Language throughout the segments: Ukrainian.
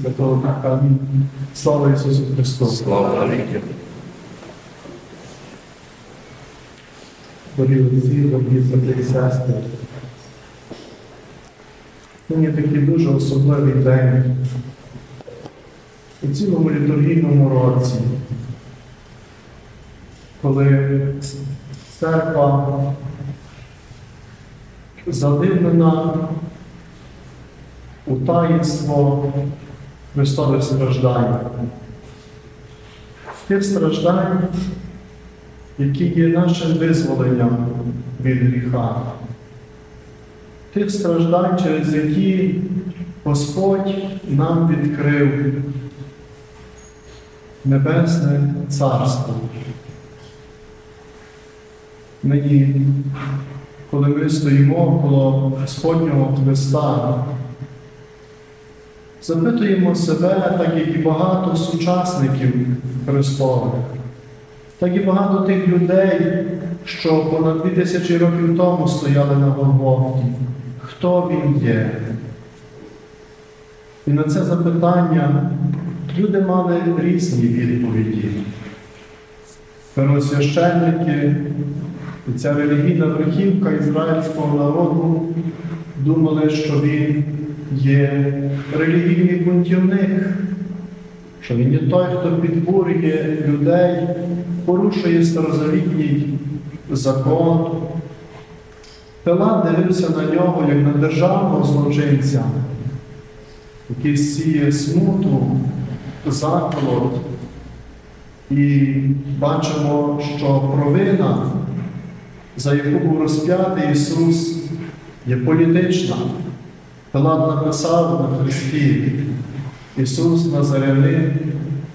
Святого Духа. Амінь. Слава Ісусу Христу! Слава навіки. Дорогі отці, дорогі брати і сестри. Сьогодні такий дуже особливий день у цілому літургійному році, коли церква задивлена у таїнство Христових страждань. Тих страждань, які є нашим визволенням від гріха. Тих страждань, через які Господь нам відкрив Небесне Царство. Нині, коли ми стоїмо коло Господнього Христа, запитуємо себе, так як і багато сучасників Христових, так і багато тих людей, що понад дві тисячі років тому стояли на Голгофі. Хто він є? І на це запитання люди мали різні відповіді. Первосвященники і ця релігійна верхівка ізраїльського народу думали, що він є релігійний бунтівник, що він є той, хто підбурює людей, порушує старозавітній закон. Пилат дивився на нього як на державного злочинця, який сіє смуту, заколот. І бачимо, що провина, за яку був розп'ятий Ісус, є політична. Пилат написав на Христі Ісус Назарянин,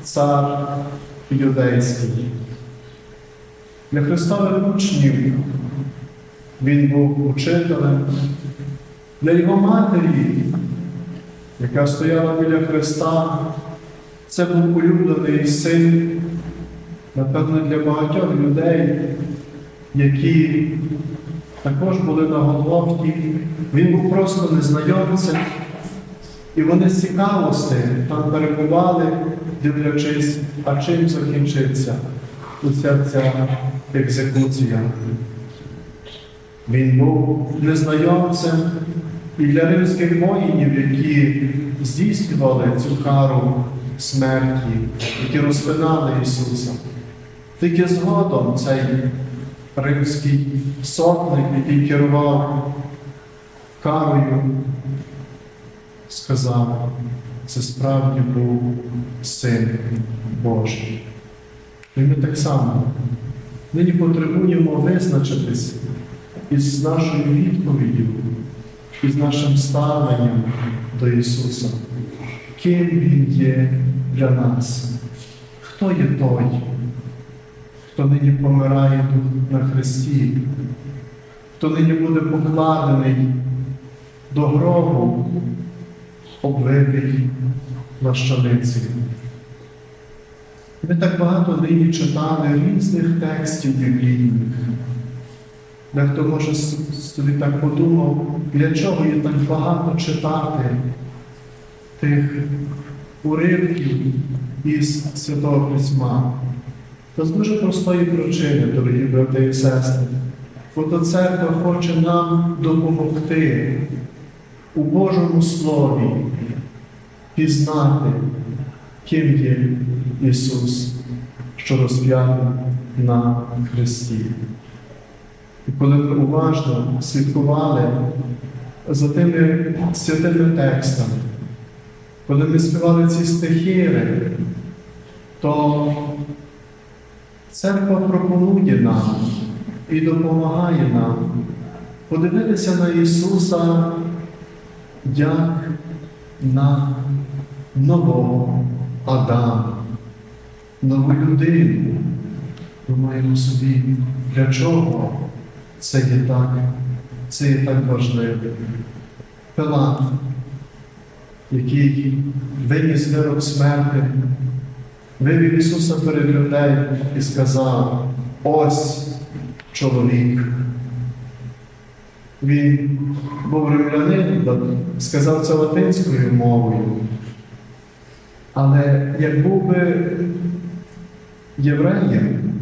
цар юдейський. Для Христових учнів Він був учителем, для його матері, яка стояла біля Христа, це був улюблений син, напевно, для багатьох людей, які також були на Голгофті. Він був просто незнайомцем, і вони з цікавості там перебували, дивлячись, а чим закінчиться уся ця екзекуція. Він був незнайомцем і для римських воїнів, які здійснювали цю кару смерті, які розпинали Ісуса. Тільки згодом цей римський сотник, який керував карою, сказав, це справді був син Божий. І ми так само нині потребуємо визначитися із нашою відповіддю, із нашим ставленням до Ісуса. Ким Він є для нас? Хто є той, хто нині помирає на Христі, хто нині буде покладений до гробу, обвитий плащаниці? Ми так багато нині читали різних текстів біблійних. Дехто може собі так подумав, для чого є так багато читати тих уривків із Святого Письма. Та з дуже простої причини, дорогі брати і сестри. Бо церква хоче нам допомогти у Божому Слові пізнати, ким є Ісус, що розп'ятий на Христі. І коли ми уважно слідкували за тими святими текстами, коли ми співали ці стихіри, то церква пропонує нам і допомагає нам подивитися на Ісуса як на нового Адама, нову людину. Думаємо собі, для чого це є так, це є так важливо. Пилат, який виніс вирок смерти, вивів Ісуса перед людей і сказав: ось чоловік. Він був римлянин, сказав це латинською мовою. Але як був би євреєм,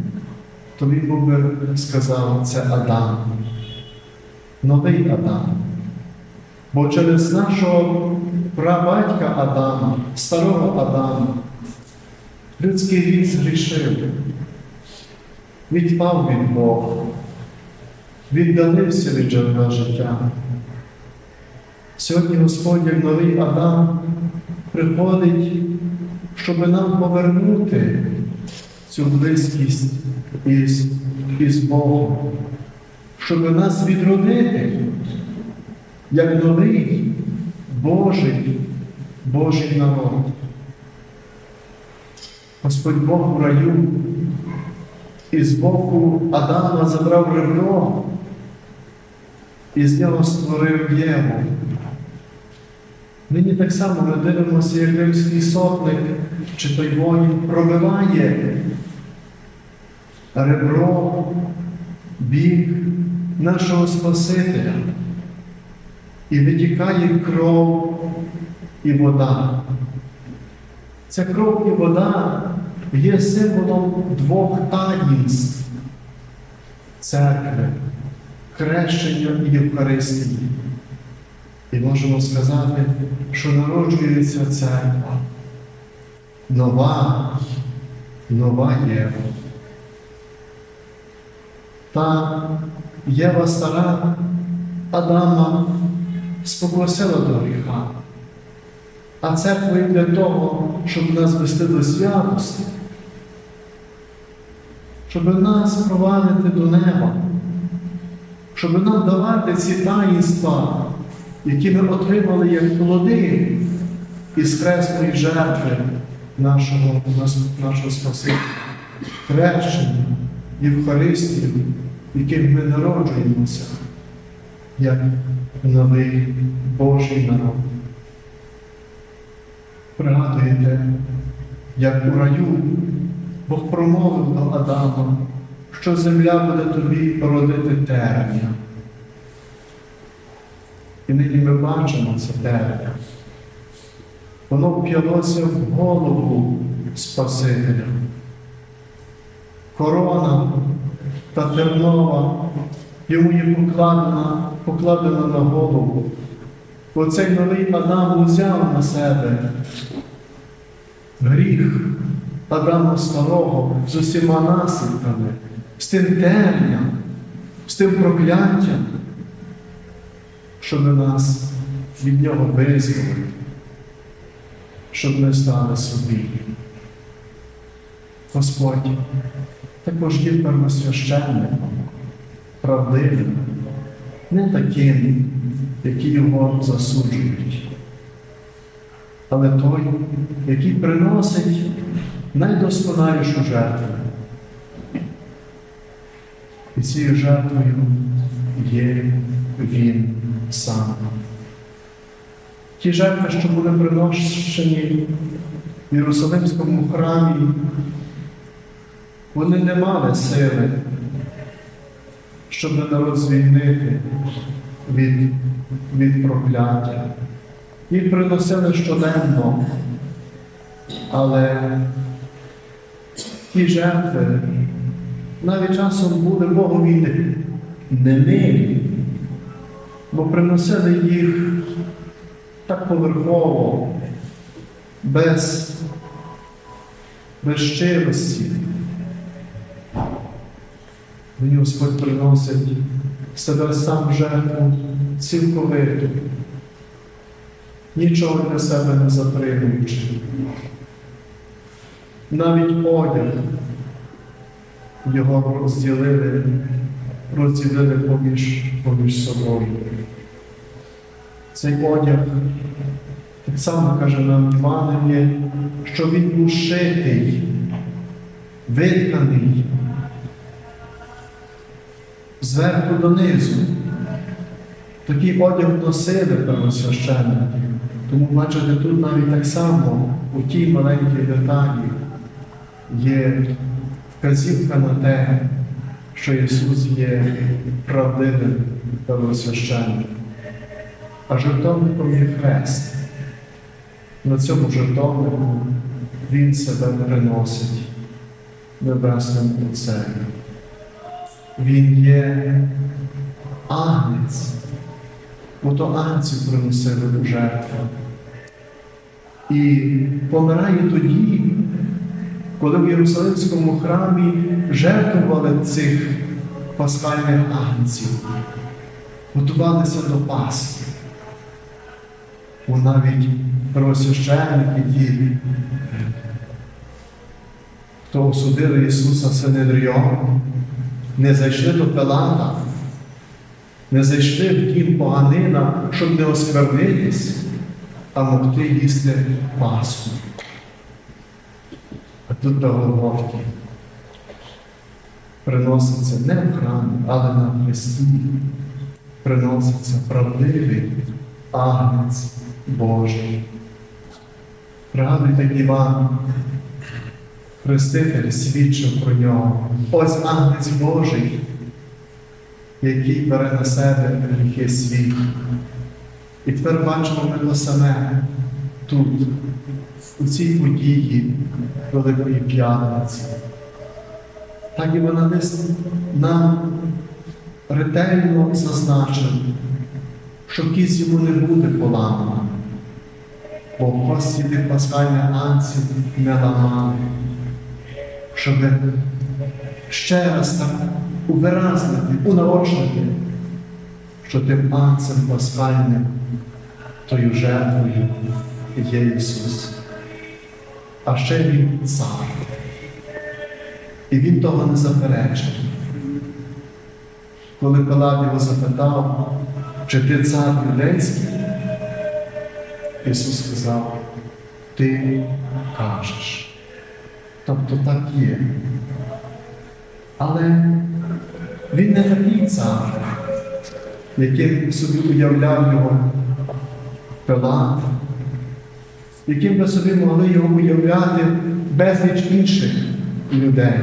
то він був би сказав, це Адам, новий Адам. Бо через нашого прабатька Адама, старого Адама, людський рід згрішив, відпав від Бога, віддалився від джерела життя. Сьогодні Господь, як новий Адам, приходить, щоб нам повернути цю близькість із, із Богом, щоб нас відродити як новий Божий, Божий народ. Господь Бог у раю і з боку Адама забрав ребро, і з нього створив Єву. Нині так само ми дивимося, як римський сотник чи той воїн пробиває ребро, бік нашого Спасителя. І витікає кров і вода. Ця кров і вода є символом двох таїнств церкви, хрещення і Євхаристії. І можемо сказати, що народжується церква. Нова, нова Єва. Та Єва стара Адама спокусила до гріха. А церква є для того, щоб нас вести до святості, щоб нас провадити до неба, щоб нам давати ці таїнства, які ми отримали як плоди із хресної жертви нашого, нашого Спасителя, хрещення, Євхаристію, яким ми народжуємося, як новий Божий народ. Пригадуєте, як у раю Бог промовив до Адама, що земля буде тобі родити терня. І нині ми бачимо це терня. Воно вп'ялося в голову Спасителя. Корона та тернова йому є покладена, покладена на голову. Бо цей новий Адам узяв на себе гріх Адама старого з усіма наслідками, з тим терням, з тим прокляттям, щоб нас від нього визволити, щоб ми стали собі. Господь також є первосвященником, правдивим, не таким, які його засуджують, але той, який приносить найдосконалішу жертву. І цією жертвою є Він сам. Ті жертви, що були приношені в Єрусалимському храмі, вони не мали сили, щоб народ звільнити від, від прокляття. Їх приносили щоденно, але ті жертви навіть часом були Богові немилі, бо приносили їх так поверхово, без, без щирості. Мені Господь приносить себе сам жертву цілковиту, нічого для себе не затримуючи. Навіть одяг його розділили, розділили поміж, поміж собою. Цей одяг так само каже нам Івангеліє, що він був шитий, витканий зверху донизу. Такий одяг носили первосвященники. Тому бачите, тут навіть так само у тій маленькій деталі є вказівка на те, що Ісус є правдивим первосвященником. А жертовником є хрест. на цьому жертовнику Він себе приносить небесним Отцем. Він є агнець, бо то агнців приносили у жертву. І помирає тоді, коли в Єрусалимському храмі жертвували цих пасхальних агнців, готувалися до Пасхи. Бо навіть первосвященники ті, хто осудили Ісуса Синедріон, не зайшли до Пилата, не зайшли в дім поганина, щоб не осквернитись, а могти їсти Пасху. А тут до Голгофті приноситься не в храмі, але на Христі приноситься правдивий агнець Божий. Пригадуйте Іван, Хреститель свідчив про нього. Ось агнець Божий, який бере на себе гріхи світу. І тепер бачимо ми те саме тут, у цій події Великої П'ятниці. Так і вона нам ретельно зазначила, що кість йому не буде поламана, бо кості тих пасхальних анців не ламали, щоб ще раз так увиразнити, унаочнити, що тим анцем пасхальним, тою жертвою є Ісус. А ще Він цар. І він того не заперечив. Коли Пилат його запитав, чи ти цар юдейський, Ісус сказав, ти кажеш. Тобто так є. Але він не такий цар, яким собі уявляв його Пилат, яким би собі могли його уявляти безліч інших людей.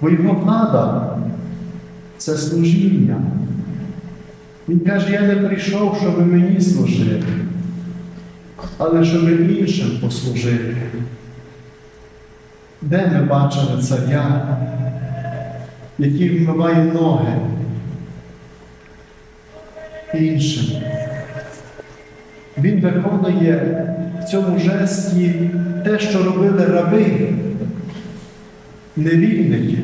Бо його влада це служіння. Він каже, я не прийшов, щоб мені служити, але щоб іншим послужити. Де ми бачили царя, який вмиває ноги іншим? Він виконує в цьому жесті те, що робили раби, невільники.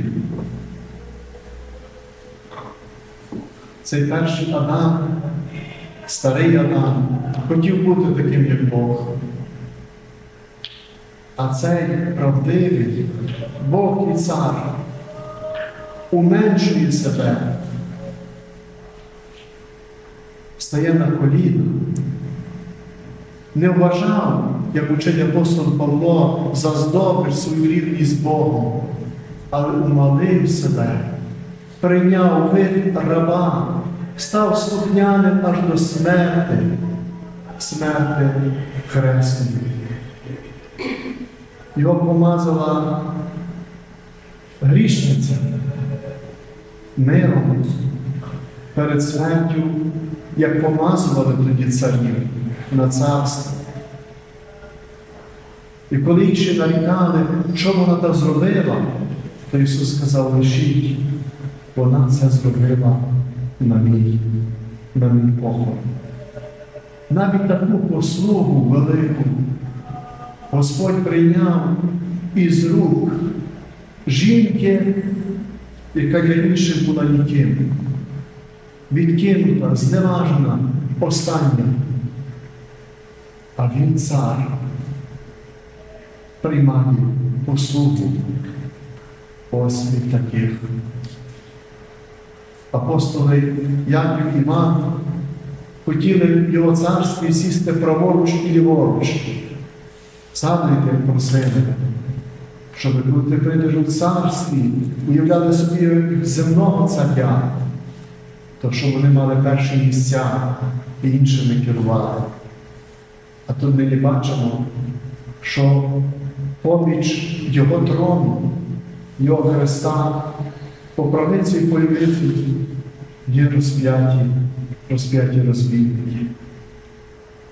Цей перший Адам, старий Адам, хотів бути таким, як Бог. А цей правдивий Бог і цар уменшує себе, стає на коліна, не вважав, як учить апостол Павло, за здобич свою рівність Богом, але умалив себе, прийняв вид раба, став слухняним аж до смерти, смерти хресної. Його помазала грішниця миром перед смертю, як помазували тоді царів на царство. І коли інші нарікали, що вона так зробила, то Ісус сказав, лишіть, вона це зробила на мій, на мій похорон. Навіть таку послугу велику Господь прийняв із рук жінки, яка інших була ніким, відкинута, зневажена, остання. А він цар приймає послугу ось таких. Апостоли Яків і Іван хотіли в його царстві сісти праворуч і ліворуч. Як просили, щоб бути прийдеш у царстві, уявляли собі земного царя, то що вони мали перші місця і іншими керували. А тут ми бачимо, що поміч Його трону, Його Христа, по правиці і по є розп'яті, розп'яті розбійники.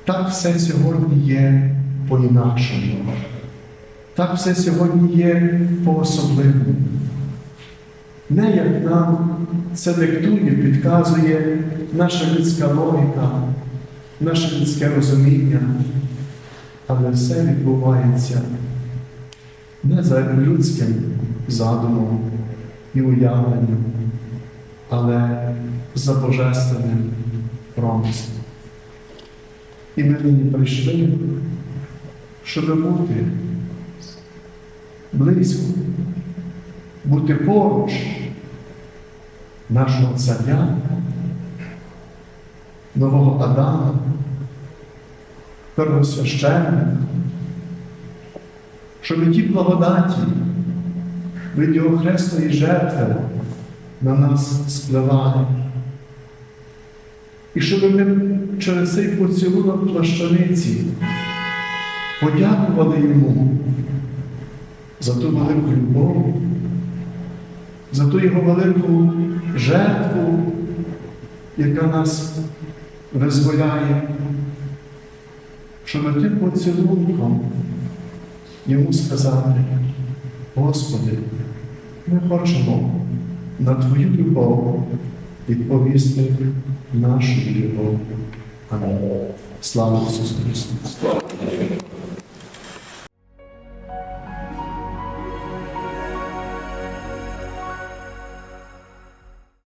так все сьогодні є по-інакшому. Так все сьогодні є по-особливому. Не як нам це диктує, підказує наша людська логіка, наше людське розуміння, але все відбувається не за людським задумом і уявленням, але за божественним промислом. І ми нині прийшли, щоб бути близько, бути поруч нашого царя, нового Адама, первосвященника, щоб ті благодаті від Його хресної жертви на нас спливали. І щоб ми через цей поцілунок плащаниці подякували йому за ту велику любов, за ту його велику жертву, яка нас визволяє, щоб тим поцілунком йому сказати, Господи, ми хочемо на Твою любов відповісти нашу любов. Амінь. Слава Ісусу Христу!